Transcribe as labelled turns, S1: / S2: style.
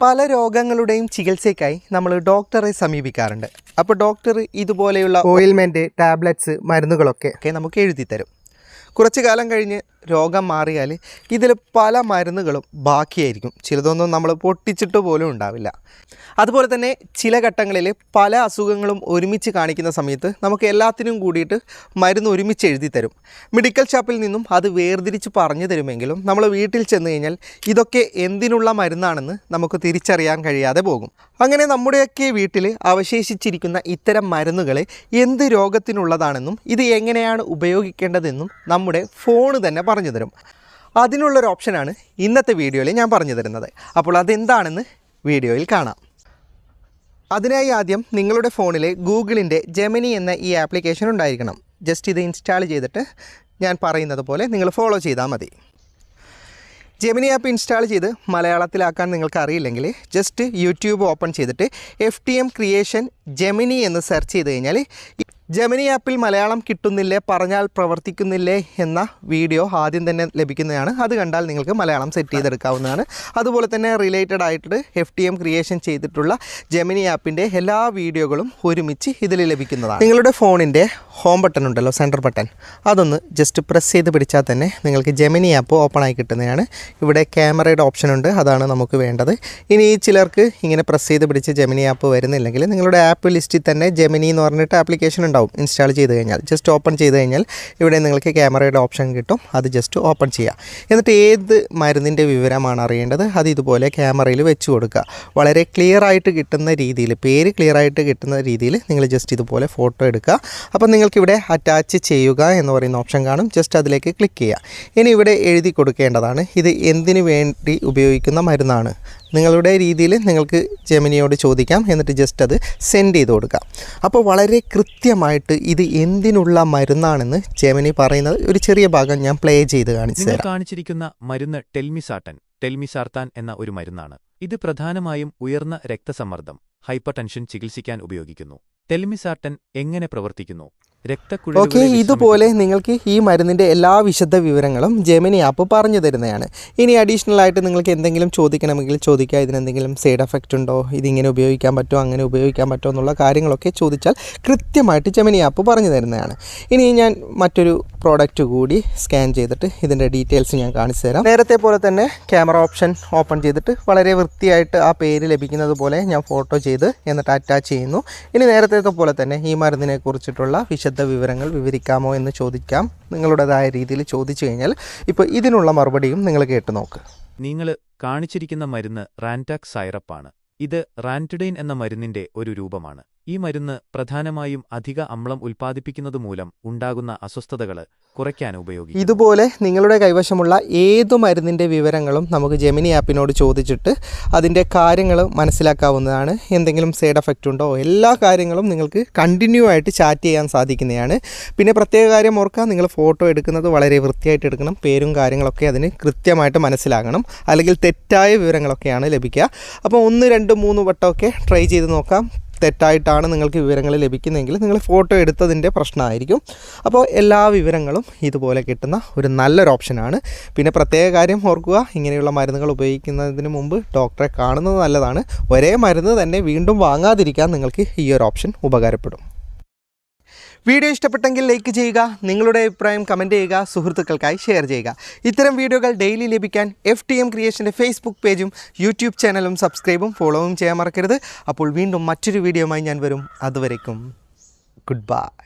S1: പല രോഗങ്ങളുടെയും ചികിത്സയ്ക്കായി നമ്മൾ ഡോക്ടറെ സമീപിക്കാറുണ്ട്. അപ്പോൾ ഡോക്ടർ ഇതുപോലെയുള്ള ഓയിൽമെന്റ് ടാബ്ലറ്റ്സ് മരുന്നുകളൊക്കെ. ഒക്കെ നമുക്ക് എഴുതി തരും കുറച്ച് കാലം കഴിഞ്ഞ് രോഗം മാറിയാൽ ഇതിൽ പല മരുന്നുകളും ബാക്കിയായിരിക്കും. ചിലതൊന്നും നമ്മൾ പൊട്ടിച്ചിട്ട് പോലും ഉണ്ടാവില്ല. അതുപോലെ തന്നെ ചില ഘട്ടങ്ങളിൽ പല അസുഖങ്ങളും ഒരുമിച്ച് കാണിക്കുന്ന സമയത്ത് നമുക്ക് എല്ലാത്തിനും കൂടിയിട്ട് മരുന്ന് ഒരുമിച്ച് എഴുതി തരും. മെഡിക്കൽ ഷോപ്പിൽ നിന്നും അത് വേർതിരിച്ച് പറഞ്ഞു തരുമെങ്കിലും നമ്മൾ വീട്ടിൽ ചെന്ന് കഴിഞ്ഞാൽ ഇതൊക്കെ എന്തിനുള്ള മരുന്നാണെന്ന് നമുക്ക് തിരിച്ചറിയാൻ കഴിയാതെ പോകും. അങ്ങനെ നമ്മുടെയൊക്കെ വീട്ടിൽ അവശേഷിച്ചിരിക്കുന്ന ഇത്തരം മരുന്നുകൾ എന്ത് രോഗത്തിനുള്ളതാണെന്നും ഇത് എങ്ങനെയാണ് ഉപയോഗിക്കേണ്ടതെന്നും നമ്മുടെ ഫോണ് തന്നെ പറഞ്ഞു തരും. അതിനുള്ളൊരു ഓപ്ഷനാണ് ഇന്നത്തെ വീഡിയോയിൽ ഞാൻ പറഞ്ഞു തരുന്നത്. അപ്പോൾ അതെന്താണെന്ന് വീഡിയോയിൽ കാണാം. അതിനായി ആദ്യം നിങ്ങളുടെ ഫോണിൽ ഗൂഗിളിന്റെ ജെമിനി എന്ന ഈ ആപ്ലിക്കേഷൻ ഉണ്ടായിരിക്കണം. ജസ്റ്റ് ഇത് ഇൻസ്റ്റാൾ ചെയ്തിട്ട് ഞാൻ പറയുന്നത് പോലെ നിങ്ങൾ ഫോളോ ചെയ്താൽ മതി. ജെമിനി ആപ്പ് ഇൻസ്റ്റാൾ ചെയ്ത് മലയാളത്തിലാക്കാൻ നിങ്ങൾക്ക് അറിയില്ലെങ്കിൽ ജസ്റ്റ് യൂട്യൂബ് ഓപ്പൺ ചെയ്തിട്ട് F T M creation Gemini എന്ന് സെർച്ച് ചെയ്ത് കഴിഞ്ഞാൽ ജെമിനി ആപ്പിൽ മലയാളം കിട്ടുന്നില്ലേ പറഞ്ഞാൽ പ്രവർത്തിക്കുന്നില്ലേ എന്ന വീഡിയോ ആദ്യം തന്നെ ലഭിക്കുന്നതാണ്. അത് കണ്ടാൽ നിങ്ങൾക്ക് മലയാളം സെറ്റ് ചെയ്തെടുക്കാവുന്നതാണ്. അതുപോലെ തന്നെ റിലേറ്റഡ് ആയിട്ട് എഫ് ടി എം ക്രിയേഷൻ ചെയ്തിട്ടുള്ള ജെമിനി ആപ്പിന്റെ എല്ലാ വീഡിയോകളും ഒരുമിച്ച് ഇതിൽ ലഭിക്കുന്നതാണ്. നിങ്ങളുടെ ഫോണിന്റെ ഹോം ബട്ടൺ ഉണ്ടല്ലോ സെന്റർ ബട്ടൺ അതൊന്ന് ജസ്റ്റ് പ്രസ് ചെയ്ത് പിടിച്ചാൽ തന്നെ നിങ്ങൾക്ക് ജെമിനി ആപ്പ് ഓപ്പൺ ആയി കിട്ടുന്നതാണ്. ഇവിടെ ക്യാമറയുടെ ഓപ്ഷൻ ഉണ്ട് അതാണ് നമുക്ക് വേണ്ടത്. ഇനി ചിലർക്ക് ഇങ്ങനെ പ്രസ് ചെയ്ത് പിടിച്ച് ജെമിനി ആപ്പ് വരുന്നില്ലെങ്കിൽ നിങ്ങളുടെ ആപ്പ് ലിസ്റ്റിൽ തന്നെ ജെമിനി എന്ന് പറഞ്ഞിട്ട് ആപ്ലിക്കേഷൻ ഉണ്ടാവും. ഇൻസ്റ്റാൾ ചെയ്ത് കഴിഞ്ഞാൽ ജസ്റ്റ് ഓപ്പൺ ചെയ്ത് കഴിഞ്ഞാൽ ഇവിടെ നിങ്ങൾക്ക് ക്യാമറയുടെ ഓപ്ഷൻ കിട്ടും. അത് ജസ്റ്റ് ഓപ്പൺ ചെയ്യുക എന്നിട്ട് ഏത് മരുന്നിന്റെ വിവരമാണ് അറിയേണ്ടത്? അത് ഇതുപോലെ ക്യാമറയിൽ വെച്ച് കൊടുക്കുക. വളരെ ക്ലിയർ ആയിട്ട് കിട്ടുന്ന രീതിയിൽ പേര് ക്ലിയർ ആയിട്ട് കിട്ടുന്ന രീതിയിൽ നിങ്ങൾ ജസ്റ്റ് ഇതുപോലെ ഫോട്ടോ എടുക്കുക. അപ്പോൾ നിങ്ങൾക്കിവിടെ അറ്റാച്ച് ചെയ്യുക എന്ന് പറയുന്ന ഓപ്ഷൻ കാണും. ജസ്റ്റ് അതിലേക്ക് ക്ലിക്ക് ചെയ്യുക. ഇനി ഇവിടെ എഴുതി കൊടുക്കേണ്ടതാണ് ഇത് എന്തിനു വേണ്ടി ഉപയോഗിക്കുന്ന മരുന്നാണ്? നിങ്ങളുടെ രീതിയിൽ നിങ്ങൾക്ക് ജെമിനിയോട് ചോദിക്കാം. എന്നിട്ട് ജസ്റ്റ് അത് സെൻഡ് ചെയ്ത് കൊടുക്കാം. അപ്പോൾ വളരെ കൃത്യമായിട്ട് ഇത് എന്തിനുള്ള മരുന്നാണെന്ന് ചേമനി പറയുന്നത് ഒരു ചെറിയ ഭാഗം ഞാൻ പ്ലേ ചെയ്ത് കാണിച്ചു തരാം.
S2: കാണിച്ചിരിക്കുന്ന മരുന്ന് ടെൽമിസാട്ടൻ ടെൽമിസാർത്താൻ എന്ന ഒരു മരുന്നാണ്. ഇത് പ്രധാനമായും ഉയർന്ന രക്തസമ്മർദ്ദം ഹൈപ്പർ ടെൻഷൻ ചികിത്സിക്കാൻ ഉപയോഗിക്കുന്നു. ടെൽമിസാർട്ടൻ എങ്ങനെ പ്രവർത്തിക്കുന്നു?
S1: ഓക്കെ ഇതുപോലെ നിങ്ങൾക്ക് ഈ മരുന്നിന്റെ എല്ലാ വിശദ വിവരങ്ങളും ജെമിനി ആപ്പ് പറഞ്ഞു തരുന്നതാണ്. ഇനി അഡീഷണൽ ആയിട്ട് നിങ്ങൾക്ക് എന്തെങ്കിലും ചോദിക്കണമെങ്കിൽ ചോദിക്കുക. ഇതിനെന്തെങ്കിലും സൈഡ് എഫക്റ്റ് ഉണ്ടോ? ഇതിങ്ങനെ ഉപയോഗിക്കാൻ പറ്റുമോ? അങ്ങനെ ഉപയോഗിക്കാൻ പറ്റുമോ? എന്നുള്ള കാര്യങ്ങളൊക്കെ ചോദിച്ചാൽ കൃത്യമായിട്ട് ജെമിനി ആപ്പ് പറഞ്ഞു തരുന്നതാണ്. ഇനി ഞാൻ മറ്റൊരു പ്രോഡക്റ്റ് കൂടി സ്കാൻ ചെയ്തിട്ട് ഇതിന്റെ ഡീറ്റെയിൽസ് ഞാൻ കാണിച്ചു തരാം നേരത്തെ പോലെ തന്നെ ക്യാമറ ഓപ്ഷൻ ഓപ്പൺ ചെയ്തിട്ട് വളരെ വൃത്തിയായിട്ട് ആ പേര് ലഭിക്കുന്നത് പോലെ ഞാൻ ഫോട്ടോ ചെയ്ത് എന്നിട്ട് അറ്റാച്ച് ചെയ്യുന്നു. ഇനി നേരത്തെ പോലെ തന്നെ ഈ മരുന്നിനെ കുറിച്ചിട്ടുള്ള വിശദ വിവരങ്ങൾ വിവരിക്കാമോ എന്ന് ചോദിക്കാം. നിങ്ങളുടേതായ രീതിയിൽ ചോദിച്ചു കഴിഞ്ഞാൽ ഇപ്പോൾ ഇതിനുള്ള മറുപടിയും നിങ്ങൾ കേട്ട് നോക്ക്.
S2: നിങ്ങൾ കാണിച്ചിരിക്കുന്ന മരുന്ന് റാന്റാക് സൈറപ്പാണ് ഇത് റാന്റിഡൈൻ എന്ന മരുന്നിന്റെ ഒരു രൂപമാണ്. ഈ മരുന്ന് പ്രധാനമായും അധിക അമ്ലം ഉൽപ്പാദിപ്പിക്കുന്നത് മൂലം ഉണ്ടാകുന്ന അസ്വസ്ഥതകൾ കുറയ്ക്കാൻ ഉപയോഗിക്കും
S1: ഇതുപോലെ നിങ്ങളുടെ കൈവശമുള്ള ഏതു മരുന്നിന്റെ വിവരങ്ങളും നമുക്ക് ജെമിനി ആപ്പിനോട് ചോദിച്ചിട്ട് അതിന്റെ കാര്യങ്ങൾ മനസ്സിലാക്കാവുന്നതാണ്. എന്തെങ്കിലും സൈഡ് എഫക്റ്റ് ഉണ്ടോ? എല്ലാ കാര്യങ്ങളും നിങ്ങൾക്ക് കണ്ടിന്യൂ ആയിട്ട് ചാറ്റ് ചെയ്യാൻ സാധിക്കുന്നതാണ്. പിന്നെ പ്രത്യേക കാര്യം ഓർക്കുക നിങ്ങൾ ഫോട്ടോ എടുക്കുന്നത് വളരെ വൃത്തിയായിട്ട് എടുക്കണം. പേരും കാര്യങ്ങളൊക്കെ അതിന് കൃത്യമായിട്ട് മനസ്സിലാകണം. അല്ലെങ്കിൽ തെറ്റായ വിവരങ്ങളൊക്കെയാണ് ലഭിക്കുക. അപ്പോൾ ഒന്ന് രണ്ട് മൂന്ന് വട്ടമൊക്കെ ട്രൈ ചെയ്ത് നോക്കാം. തെറ്റായിട്ടാണ് നിങ്ങൾക്ക് വിവരങ്ങൾ ലഭിക്കുന്നതെങ്കിൽ നിങ്ങൾ ഫോട്ടോ എടുത്തതിന്റെ പ്രശ്നമായിരിക്കും. അപ്പോൾ എല്ലാ വിവരങ്ങളും ഇതുപോലെ കിട്ടുന്ന ഒരു നല്ലൊരു ഓപ്ഷനാണ്. പിന്നെ പ്രത്യേക കാര്യം ഓർക്കുക ഇങ്ങനെയുള്ള മരുന്നുകൾ ഉപയോഗിക്കുന്നതിന് മുമ്പ് ഡോക്ടറെ കാണുന്നത് നല്ലതാണ്. ഒരേ മരുന്ന് തന്നെ വീണ്ടും വാങ്ങാതിരിക്കാൻ നിങ്ങൾക്ക് ഈ ഒരു ഓപ്ഷൻ ഉപകാരപ്പെടും. വീഡിയോ ഇഷ്ടപ്പെട്ടെങ്കിൽ ലൈക്ക് ചെയ്യുക നിങ്ങളുടെ അഭിപ്രായം കമന്റ് ചെയ്യുക സുഹൃത്തുക്കൾക്കായി ഷെയർ ചെയ്യുക. ഇത്തരം വീഡിയോകൾ ഡെയിലി ലഭിക്കാൻ എഫ് ടി എം ക്രിയേഷന്റെ ഫേസ്ബുക്ക് പേജും യൂട്യൂബ് ചാനലും സബ്സ്ക്രൈബും ഫോളോവും ചെയ്യാൻ മറക്കരുത്. അപ്പോൾ വീണ്ടും മറ്റൊരു വീഡിയോയുമായി ഞാൻ വരും. അതുവരേക്കും ഗുഡ് ബൈ